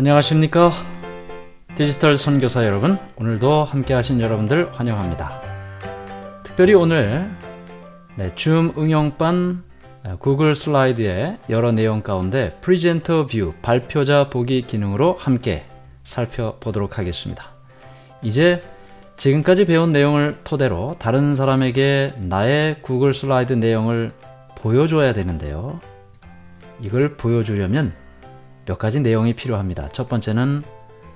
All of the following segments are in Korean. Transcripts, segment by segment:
안녕하십니까? 디지털 선교사 여러분 오늘도 함께 하신 여러분들 환영합니다. 특별히 오늘 네, 줌 응용반 어, 구글 슬라이드의 여러 내용 가운데 프리젠터 뷰 발표자 보기 기능으로 함께 살펴보도록 하겠습니다. 이제 지금까지 배운 내용을 토대로 다른 사람에게 나의 구글 슬라이드 내용을 보여줘야 되는데요. 이걸 보여주려면 몇 가지 내용이 필요합니다. 첫 번째는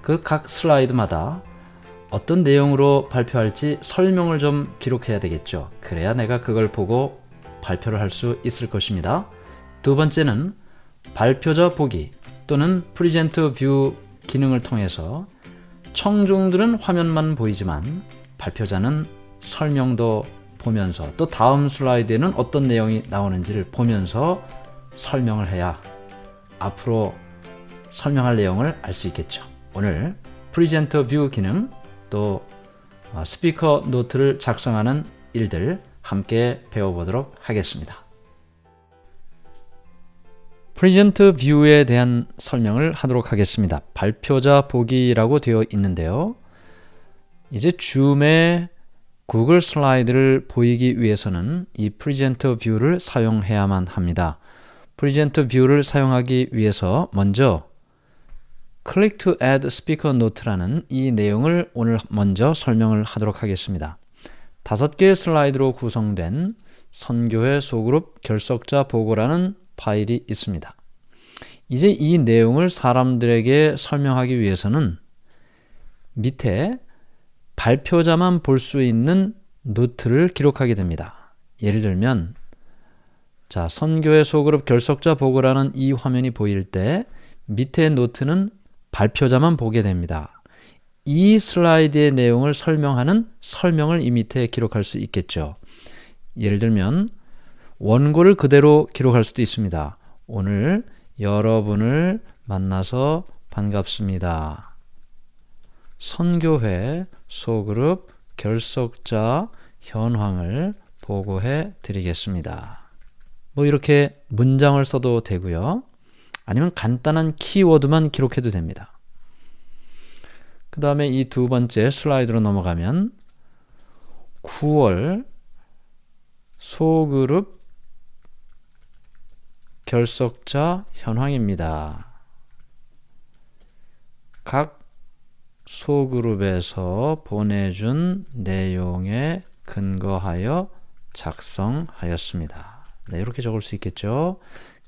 그 각 슬라이드마다 어떤 내용으로 발표할지 설명을 좀 기록해야 되겠죠. 그래야 내가 그걸 보고 발표를 할 수 있을 것입니다. 두 번째는 발표자 보기 또는 프리젠트 뷰 기능을 통해서 청중들은 화면만 보이지만 발표자는 설명도 보면서 또 다음 슬라이드에는 어떤 내용이 나오는지를 보면서 설명을 해야 앞으로 설명할 내용을 알 수 있겠죠. 오늘 프리젠터 뷰 기능 또 어, 스피커 노트를 작성하는 일들 함께 배워보도록 하겠습니다. 프리젠트 뷰에 대한 설명을 하도록 하겠습니다. 발표자 보기라고 되어 있는데요. 이제 줌에 구글 슬라이드를 보이기 위해서는 이 프리젠터 뷰를 사용해야만 합니다. 프리젠터 뷰를 사용하기 위해서 먼저 Click to add speaker note라는 이 내용을 오늘 먼저 설명을 하도록 하겠습니다. 다섯 개의 슬라이드로 구성된 선교회 소그룹 결석자 보고라는 파일이 있습니다. 이제 이 내용을 사람들에게 설명하기 위해서는 밑에 발표자만 볼 수 있는 노트를 기록하게 됩니다. 예를 들면 자, 선교회 소그룹 결석자 보고라는 이 화면이 보일 때 밑에 노트는 발표자만 보게 됩니다. 이 슬라이드의 내용을 설명하는 설명을 이 밑에 기록할 수 있겠죠. 예를 들면 원고를 그대로 기록할 수도 있습니다. 오늘 여러분을 만나서 반갑습니다. 선교회 소그룹 결석자 현황을 보고해 드리겠습니다. 뭐 이렇게 문장을 써도 되고요. 아니면 간단한 키워드만 기록해도 됩니다. 그 다음에 이 두 번째 슬라이드로 넘어가면 9월 소그룹 결석자 현황입니다. 각 소그룹에서 보내준 내용에 근거하여 작성하였습니다. 네, 이렇게 적을 수 있겠죠.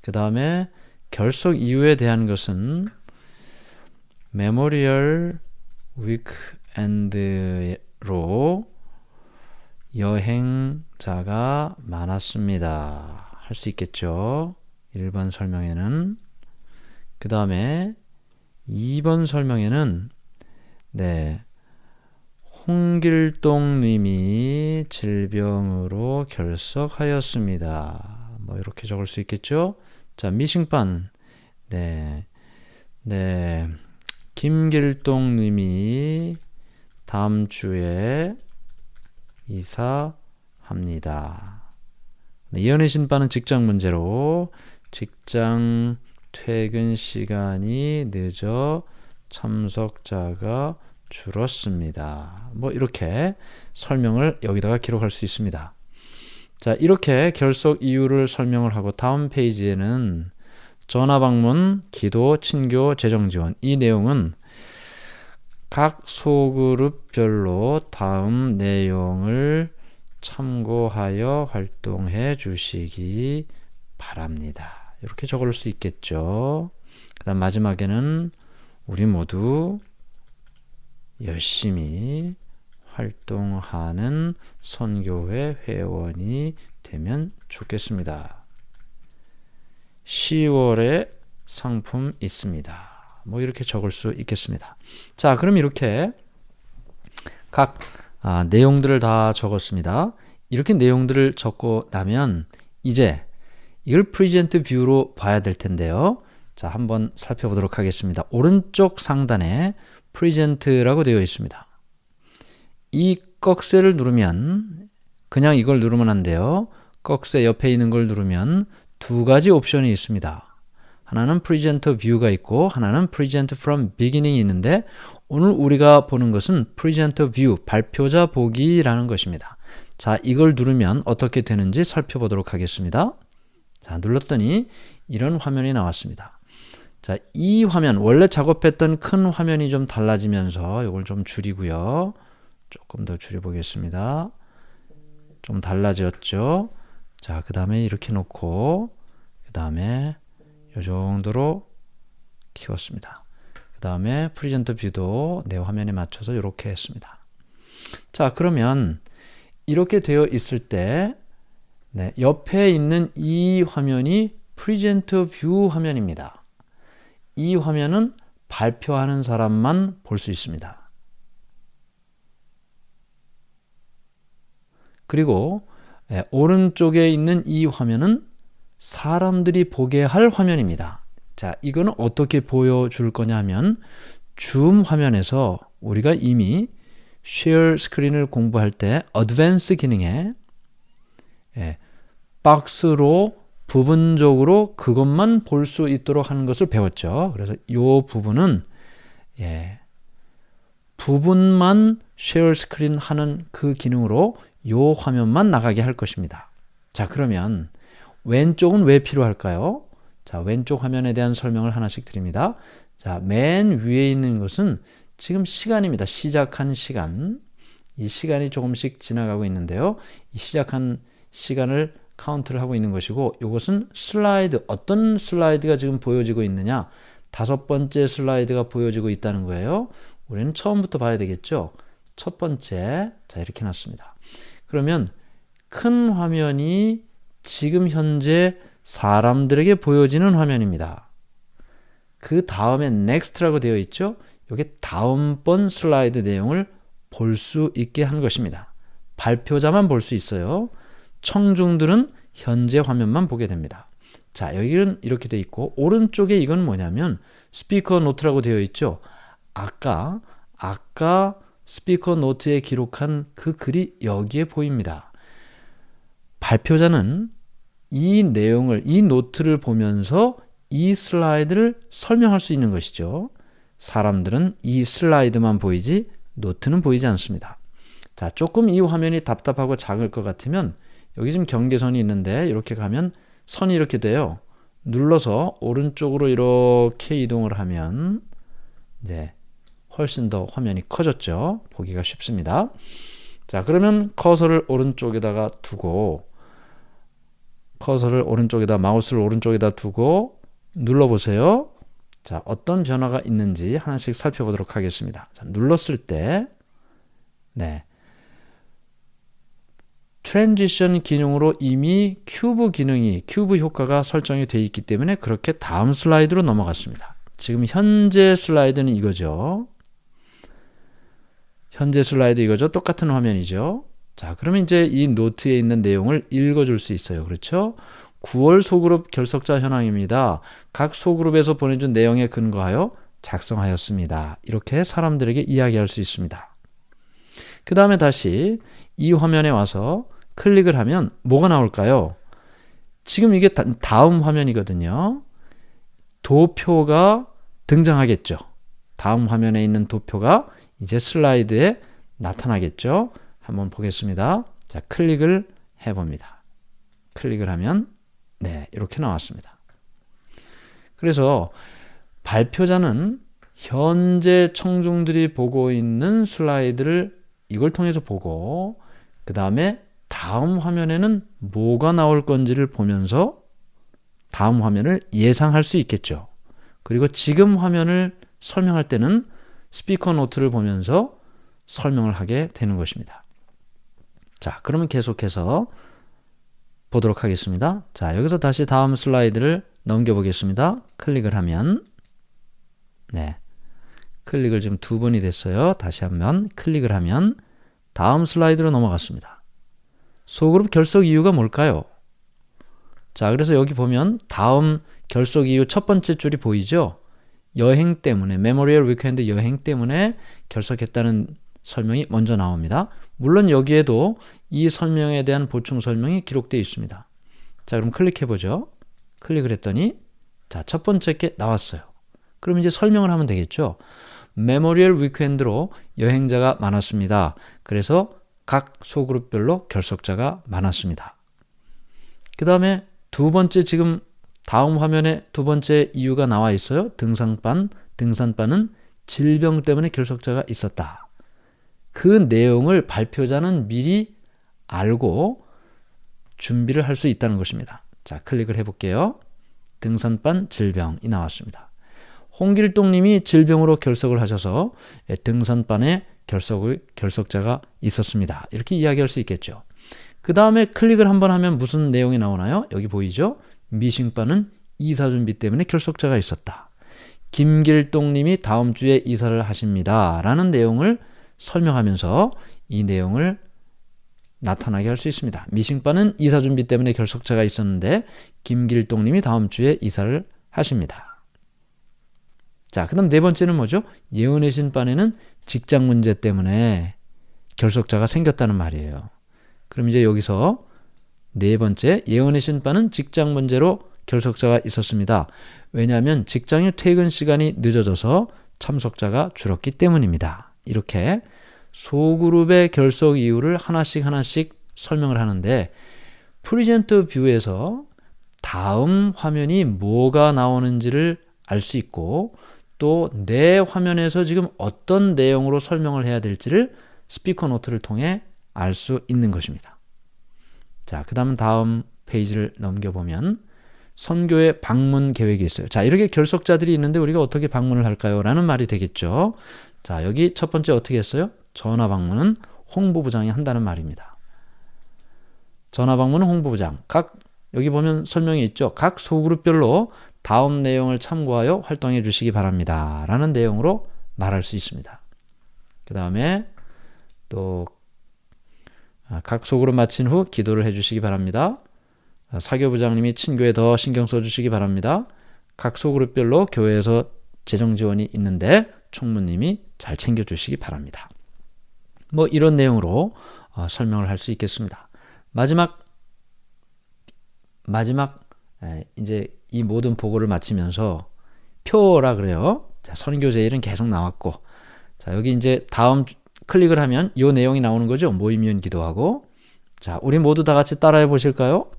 그 다음에 결석 이유에 대한 것은 메모리얼 위크엔드로 여행자가 많았습니다. 할 수 있겠죠. 1번 설명에는 그 다음에 2번 설명에는 네 홍길동 님이 질병으로 결석하였습니다. 뭐 이렇게 적을 수 있겠죠. 자, 미싱반. 네. 네. 김길동 님이 다음 주에 이사합니다. 네, 이연의 신반은 직장 문제로 직장 퇴근 시간이 늦어 참석자가 줄었습니다. 뭐 이렇게 설명을 여기다가 기록할 수 있습니다. 자, 이렇게 결석 이유를 설명을 하고 다음 페이지에는 전화 방문, 기도, 친교, 재정 지원 이 내용은 각 소그룹별로 다음 내용을 참고하여 활동해 주시기 바랍니다. 이렇게 적을 수 있겠죠. 그 다음 마지막에는 우리 모두 열심히 활동하는 선교회 회원이 되면 좋겠습니다. 10월에 상품 있습니다. 뭐 이렇게 적을 수 있겠습니다. 자, 그럼 이렇게 각 아, 내용들을 다 적었습니다. 이렇게 내용들을 적고 나면 이제 이걸 프리젠트 뷰로 봐야 될 텐데요. 자, 한번 살펴보도록 하겠습니다. 오른쪽 상단에 프리젠트라고 되어 있습니다. 이 꺽쇠를 누르면 그냥 이걸 누르면 안 돼요. 꺽쇠 옆에 있는 걸 누르면 두 가지 옵션이 있습니다. 하나는 present view가 있고 하나는 present from beginning이 있는데 오늘 우리가 보는 것은 present view, 발표자 보기라는 것입니다. 자, 이걸 누르면 어떻게 되는지 살펴보도록 하겠습니다. 자, 눌렀더니 이런 화면이 나왔습니다. 자, 이 화면, 원래 작업했던 큰 화면이 좀 달라지면서 이걸 좀 줄이고요. 조금 더 줄여보겠습니다. 좀 달라졌죠? 자, 그 다음에 이렇게 놓고, 그 다음에 이 정도로 키웠습니다. 그 다음에 프리젠트 뷰도 내 화면에 맞춰서 이렇게 했습니다. 자, 그러면 이렇게 되어 있을 때 네, 옆에 있는 이 화면이 프리젠트 뷰 화면입니다. 이 화면은 발표하는 사람만 볼 수 있습니다. 그리고 예, 오른쪽에 있는 이 화면은 사람들이 보게 할 화면입니다. 자, 이거는 어떻게 보여줄 거냐면 줌 화면에서 우리가 이미 share 스크린을 공부할 때 어드밴스 기능에 예, 박스로 부분적으로 그것만 볼 수 있도록 하는 것을 배웠죠. 그래서 이 부분은 예, 부분만 share 스크린 하는 그 기능으로 이 화면만 나가게 할 것입니다. 자, 그러면 왼쪽은 왜 필요할까요? 자, 왼쪽 화면에 대한 설명을 하나씩 드립니다. 자, 맨 위에 있는 것은 지금 시간입니다. 시작한 시간. 이 시간이 조금씩 지나가고 있는데요. 이 시작한 시간을 카운트를 하고 있는 것이고 이것은 슬라이드 어떤 슬라이드가 지금 보여지고 있느냐 다섯 번째 슬라이드가 보여지고 있다는 거예요. 우리는 처음부터 봐야 되겠죠. 첫 번째 자 이렇게 놨습니다. 그러면 큰 화면이 지금 현재 사람들에게 보여지는 화면입니다. 그 다음에 next라고 되어 있죠. 이게 다음번 슬라이드 내용을 볼 수 있게 한 것입니다. 발표자만 볼 수 있어요. 청중들은 현재 화면만 보게 됩니다. 자, 여기는 이렇게 되어 있고 오른쪽에 이건 뭐냐면 스피커 노트라고 되어 있죠. 아까 아까 스피커 노트에 기록한 그 글이 여기에 보입니다. 발표자는 이 내용을 이 노트를 보면서 이 슬라이드를 설명할 수 있는 것이죠. 사람들은 이 슬라이드만 보이지 노트는 보이지 않습니다. 자, 조금 이 화면이 답답하고 작을 것 같으면 여기 지금 경계선이 있는데 이렇게 가면 선이 이렇게 돼요. 눌러서 오른쪽으로 이렇게 이동을 하면 이제 훨씬 더 화면이 커졌죠. 보기가 쉽습니다. 자, 그러면 커서를 오른쪽에다가 두고 커서를 오른쪽에다 마우스를 오른쪽에다 두고 눌러 보세요. 자, 어떤 변화가 있는지 하나씩 살펴보도록 하겠습니다. 자, 눌렀을 때 네. 트랜지션 기능으로 이미 큐브 기능이 큐브 효과가 설정이 되어 있기 때문에 그렇게 다음 슬라이드로 넘어갔습니다. 지금 현재 슬라이드는 이거죠. 현재 슬라이드 이거죠. 똑같은 화면이죠. 자, 그러면 이제 이 노트에 있는 내용을 읽어줄 수 있어요. 그렇죠? 9월 소그룹 결석자 현황입니다. 각 소그룹에서 보내준 내용에 근거하여 작성하였습니다. 이렇게 사람들에게 이야기할 수 있습니다. 그 다음에 다시 이 화면에 와서 클릭을 하면 뭐가 나올까요? 지금 이게 다음 화면이거든요. 도표가 등장하겠죠. 다음 화면에 있는 도표가 이제 슬라이드에 나타나겠죠. 한번 보겠습니다. 자, 클릭을 해봅니다. 클릭을 하면 네, 이렇게 나왔습니다. 그래서 발표자는 현재 청중들이 보고 있는 슬라이드를 이걸 통해서 보고 그 다음에 다음 화면에는 뭐가 나올 건지를 보면서 다음 화면을 예상할 수 있겠죠. 그리고 지금 화면을 설명할 때는 스피커 노트를 보면서 설명을 하게 되는 것입니다. 자, 그러면 계속해서 보도록 하겠습니다. 자, 여기서 다시 다음 슬라이드를 넘겨보겠습니다. 클릭을 하면, 네. 클릭을 지금 두 번이 됐어요. 다시 한번 클릭을 하면 다음 슬라이드로 넘어갔습니다. 소그룹 결석 이유가 뭘까요? 자, 그래서 여기 보면 다음 결석 이유 첫 번째 줄이 보이죠? 여행 때문에, 메모리얼 위크엔드 여행 때문에 결석했다는 설명이 먼저 나옵니다. 물론 여기에도 이 설명에 대한 보충 설명이 기록되어 있습니다. 자, 그럼 클릭해 보죠. 클릭을 했더니 자, 첫 번째 게 나왔어요. 그럼 이제 설명을 하면 되겠죠. 메모리얼 위크엔드로 여행자가 많았습니다. 그래서 각 소그룹별로 결석자가 많았습니다. 그 다음에 두 번째 지금 다음 화면에 두 번째 이유가 나와 있어요. 등산반, 등산반은 질병 때문에 결석자가 있었다. 그 내용을 발표자는 미리 알고 준비를 할 수 있다는 것입니다. 자, 클릭을 해볼게요. 등산반 질병이 나왔습니다. 홍길동 님이 질병으로 결석을 하셔서 예, 등산반에 결석을, 결석자가 있었습니다. 이렇게 이야기할 수 있겠죠. 그 다음에 클릭을 한번 하면 무슨 내용이 나오나요? 여기 보이죠? 미싱반은 이사 준비 때문에 결석자가 있었다. 김길동 님이 다음 주에 이사를 하십니다. 라는 내용을 설명하면서 이 내용을 나타나게 할 수 있습니다. 미싱반은 이사 준비 때문에 결석자가 있었는데 김길동 님이 다음 주에 이사를 하십니다. 자, 그다음 네 번째는 뭐죠? 예언의 신반에는 직장 문제 때문에 결석자가 생겼다는 말이에요. 그럼 이제 여기서 네 번째 예언의 신반은 직장 문제로 결석자가 있었습니다. 왜냐하면 직장의 퇴근 시간이 늦어져서 참석자가 줄었기 때문입니다. 이렇게 소그룹의 결석 이유를 하나씩 하나씩 설명을 하는데 프리젠트 뷰에서 다음 화면이 뭐가 나오는지를 알 수 있고 또 내 화면에서 지금 어떤 내용으로 설명을 해야 될지를 스피커 노트를 통해 알 수 있는 것입니다. 자, 그 다음 다음 페이지를 넘겨보면 선교의 방문 계획이 있어요. 자, 이렇게 결석자들이 있는데 우리가 어떻게 방문을 할까요? 라는 말이 되겠죠. 자, 여기 첫 번째 어떻게 했어요? 전화 방문은 홍보부장이 한다는 말입니다. 전화 방문은 홍보부장. 각 여기 보면 설명이 있죠. 각 소그룹별로 다음 내용을 참고하여 활동해 주시기 바랍니다. 라는 내용으로 말할 수 있습니다. 그 다음에 또 각 소그룹 마친 후 기도를 해 주시기 바랍니다. 사교부장님이 친교에 더 신경 써 주시기 바랍니다. 각 소그룹별로 교회에서 재정 지원이 있는데 총무님이 잘 챙겨 주시기 바랍니다. 뭐 이런 내용으로 어, 설명을 할 수 있겠습니다. 마지막 마지막 에, 이제 이 모든 보고를 마치면서 표라 그래요. 자, 선교 제일은 계속 나왔고 자, 여기 이제 다음 클릭을 하면 이 내용이 나오는 거죠. 모이면 기도하고 자, 우리 모두 다 같이 따라해 보실까요?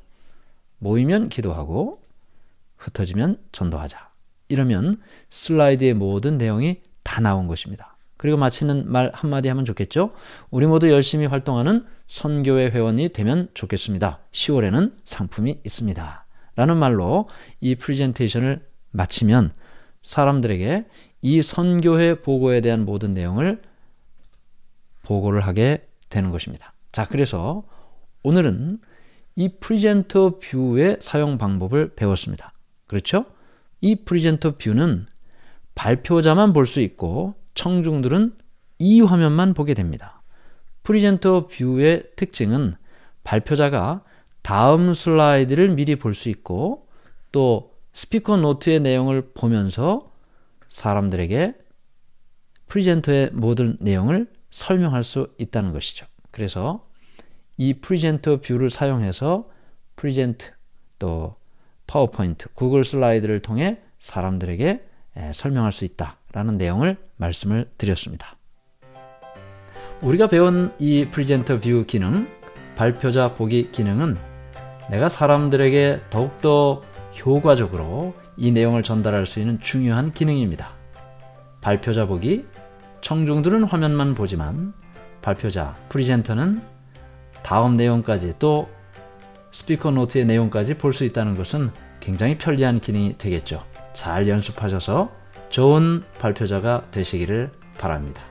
모이면 기도하고 흩어지면 전도하자. 이러면 슬라이드의 모든 내용이 다 나온 것입니다. 그리고 마치는 말 한마디 하면 좋겠죠? 우리 모두 열심히 활동하는 선교회 회원이 되면 좋겠습니다. 10월에는 상품이 있습니다. 라는 말로 이 프리젠테이션을 마치면 사람들에게 이 선교회 보고에 대한 모든 내용을 보고를 하게 되는 것입니다. 자, 그래서 오늘은 이 프리젠터 뷰의 사용 방법을 배웠습니다. 그렇죠? 이 프리젠터 뷰는 발표자만 볼 수 있고 청중들은 이 화면만 보게 됩니다. 프리젠터 뷰의 특징은 발표자가 다음 슬라이드를 미리 볼 수 있고 또 스피커 노트의 내용을 보면서 사람들에게 프리젠터의 모든 내용을 설명할 수 있다는 것이죠. 그래서 이 프리젠터 뷰를 사용해서 프리젠트 또 파워포인트, 구글 슬라이드를 통해 사람들에게 설명할 수 있다라는 내용을 말씀을 드렸습니다. 우리가 배운 이 프리젠터 뷰 기능, 발표자 보기 기능은 내가 사람들에게 더욱더 효과적으로 이 내용을 전달할 수 있는 중요한 기능입니다. 발표자 보기, 청중들은 화면만 보지만 발표자, 프리젠터는 다음 내용까지 또 스피커 노트의 내용까지 볼 수 있다는 것은 굉장히 편리한 기능이 되겠죠. 잘 연습하셔서 좋은 발표자가 되시기를 바랍니다.